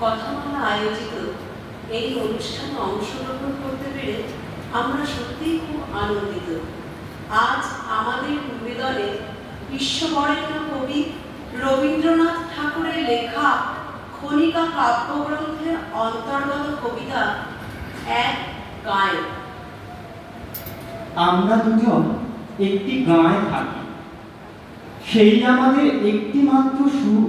কথামালা আয়োজিত এই অনুষ্ঠানে অংশগ্রহণ করতে পেরে আমরা সত্যিই খুব আনন্দিত। আজ আমাদের নিবেদনে বিশ্ববরেণ্য কবি রবীন্দ্রনাথ ঠাকুরের লেখা খনিকা কাব্যগ্রন্থের অন্তর্গত কবিতা এক গায়ক। আমরা দুজন একটি গাঁয়ে থাকি। সেই আমাদের একটি মাত্র সুখ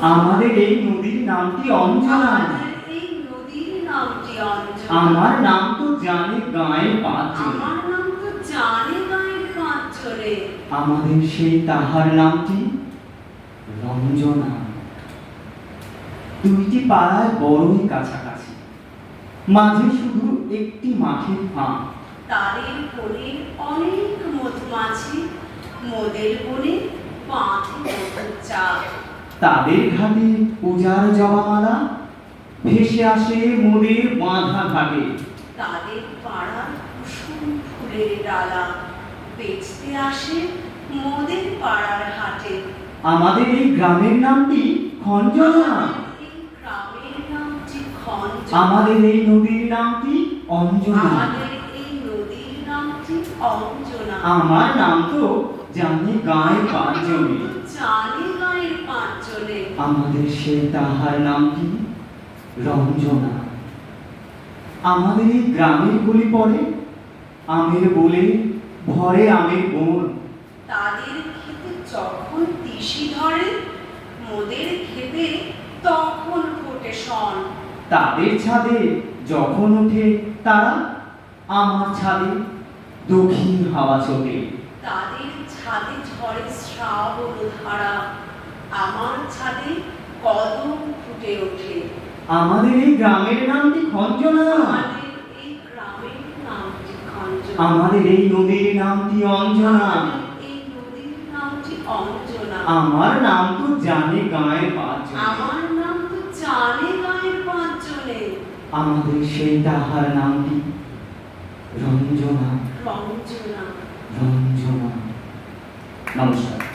আমাদের এই নদীর নামটি অঞ্জনা। আমার নাম তো জানে গাঁয়ের পাঁচজন আমার নাম তো জানে গায়ের পাঁচজনে আমাদের সেই তাহার নামটি রঞ্জনা। দুইটি পাড়ায় বড়ই কাছাকাছি। মাঝে শুধু একটি মাঠের ফাঁক। তারের বনে অনেক মধুমাছি। মোদের বনে পাঁচে চাপ তাদের ঘাটে পূজার জবামালা ভেসে আসে মোদের বাঁধা ঘাটে। তাদের পাড়ার কুসুম ফুলের ডালা বেচতে আসে মোদের পাড়ার হাটে। আমাদের এই গ্রামের নামটি খঞ্জনা? আমাদের এই গ্রামের নামটি খঞ্জ আমাদের এই নদীর নামটি অঞ্জনা। আমাদের এই নদীর নামটি অঞ্জনা। আমার নাম তো জানে গায়ে পাঁচজনে জানে গায়ের পাঁচজনে আমাদের সেই তাহার নামটি রঞ্জনা। আমাদের এই গ্রামের বলি পড়ে আমের বলে ভরে আমের বোন। তাদের খেতে যখন তিসি ধরে মোদের খেতে তখন ফোটে শন। তাদের ছাদে যখন ওঠে তারা আমার ছাদে দক্ষিণ হাওয়া চোখে তাদের ছাদে ঝরে শ্রাবণ ধারা। আমার ছাদে কদম ফুটে ওঠে। আমাদের এই গ্রামের নামটি খঞ্জনা। আমাদের এই গ্রামের নামটি খঞ্জনা। আমাদের এই নদীর নামটি অঞ্জনা। এই নদীর নামটি অঞ্জনা। আমার নাম তো জানে গায়ের পাঁচজন। আমার নাম তো জানে গায়ের পাঁচজনে। আমাদের সেই তাহার নামটি রঞ্জনা। রঞ্জনা। রঞ্জনা। নমস্কার।